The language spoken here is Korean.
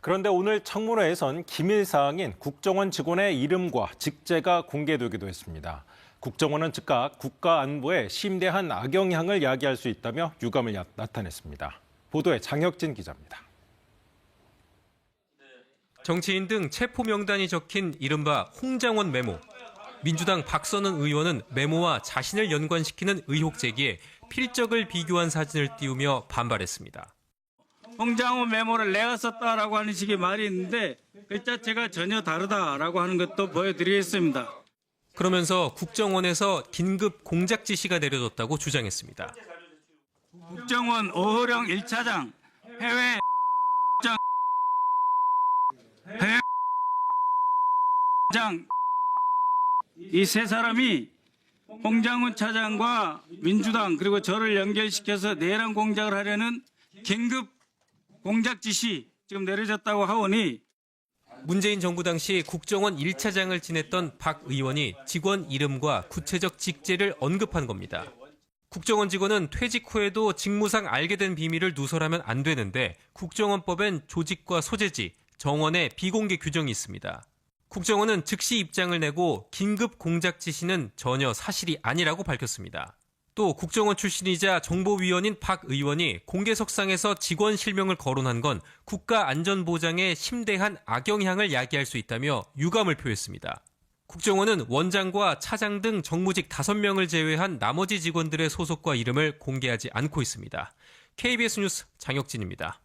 그런데 오늘 청문회에선 기밀 사항인 국정원 직원의 이름과 직제가 공개되기도 했습니다. 국정원은 즉각 국가 안보에 심대한 악영향을 야기할 수 있다며 유감을 야- 나타냈습니다. 보도에 장혁진 기자입니다. 정치인 등 체포 명단이 적힌 이른바 홍장원 메모. 민주당 박선은 의원은 메모와 자신을 연관시키는 의혹 제기에 필적을 비교한 사진을 띄우며 반발했습니다. 홍장호 메모를 내가 썼다라고 하는 식의 말이 있는데 그 자체가 전혀 다르다라고 하는 것도 보여드리겠습니다. 그러면서 국정원에서 긴급 공작 지시가 내려졌다고 주장했습니다. 국정원 오호령 1차장 해외 장 해외 장이 세 사람이 홍장훈 차장과 민주당 그리고 저를 연결시켜서 내란 공작을 하려는 긴급 공작 지시 지금 내려졌다고 하오니 문재인 정부 당시 국정원 1차장을 지냈던 박 의원이 직원 이름과 구체적 직제를 언급한 겁니다. 국정원 직원은 퇴직 후에도 직무상 알게 된 비밀을 누설하면 안 되는데 국정원법엔 조직과 소재지, 정원의 비공개 규정이 있습니다. 국정원은 즉시 입장을 내고 긴급 공작 지시는 전혀 사실이 아니라고 밝혔습니다. 또 국정원 출신이자 정보위원인 박 의원이 공개석상에서 직원 실명을 거론한 건 국가 안전보장에 심대한 악영향을 야기할 수 있다며 유감을 표했습니다. 국정원은 원장과 차장 등 정무직 5명을 제외한 나머지 직원들의 소속과 이름을 공개하지 않고 있습니다. KBS 뉴스 장혁진입니다.